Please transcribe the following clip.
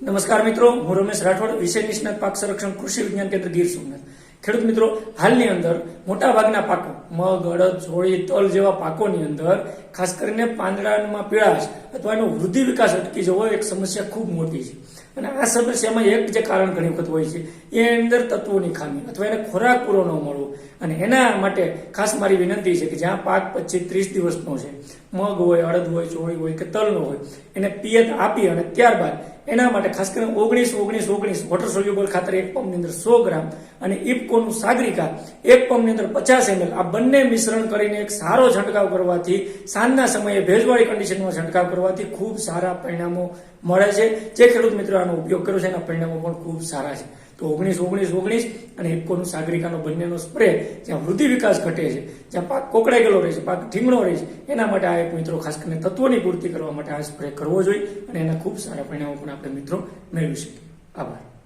નમસ્કાર મિત્રો, હું રમેશ રાઠોડ, વિષય નિષ્ણાત પાક સંરક્ષણ કૃષિ વિજ્ઞાન કેન્દ્ર ગીર સોમનાથ. ખેડૂત મિત્રો, હાલની અંદર મોટા ભાગના પાકો, મગ, અડદ જોળી તલ જેવા પાકોની અંદર, ખાસ કરીને પાંદડામાં પીળાશ અથવા એનો વૃદ્ધિ વિકાસ અટકી જવો એક સમસ્યા ખૂબ મોટી છે. અને આ સમસ્યામાં એક જે કારણ ઘણી વખત હોય છે. એ અંદર તત્વોની ખામી અથવા એને ખોરાક પૂરો ન મળવો. અને એના માટે ખાસ મારી વિનંતી છે કે જ્યાં પાક પચીસ ત્રીસ દિવસનો છે, મગ હોય, અડદ હોય ચોળી હોય કે તલનો હોય, એને પિયત આપી અને ત્યારબાદ એના માટે ખાસ કરીને ઓગણીસ ઓગણીસ ઓગણીસ વોટર સોલ્યુબલ ખાતર એક પંપની અંદર સો ગ્રામ અને ઇફકોનું સાગરિકા એક પંપની અંદર પચાસ એમએલ. આ બંને મિશ્રણ કરીને એક સારો છંટકાવ કરવાથી સાંજના સમયે ભેજવાળી કન્ડિશનમાં છંટકાવ કરવાથી ખૂબ સારા પરિણામો મળે છે. જે ખેડૂત મિત્રો આનો ઉપયોગ કર્યો છે એના પરિણામો પણ ખૂબ સારા છે. તો ઓગણીસ ઓગણીસ ઓગણીસ અને ઇફકોનું સાગરિકાનો બંનેનો સ્પ્રે જ્યાં વૃદ્ધિ વિકાસ ઘટે છે, જ્યાં પાક કોકડાઈ ગયેલો રહે છે, પાક ઢીંગણો રહે છે, એના માટે આ એક મિત્રો ખાસ કરીને તત્વોની પૂર્તિ કરવા માટે આ સ્પ્રે કરવો જોઈએ અને એના ખૂબ સારા પરિણામો પણ આપણે મિત્રો મેળવી શકીએ આભાર.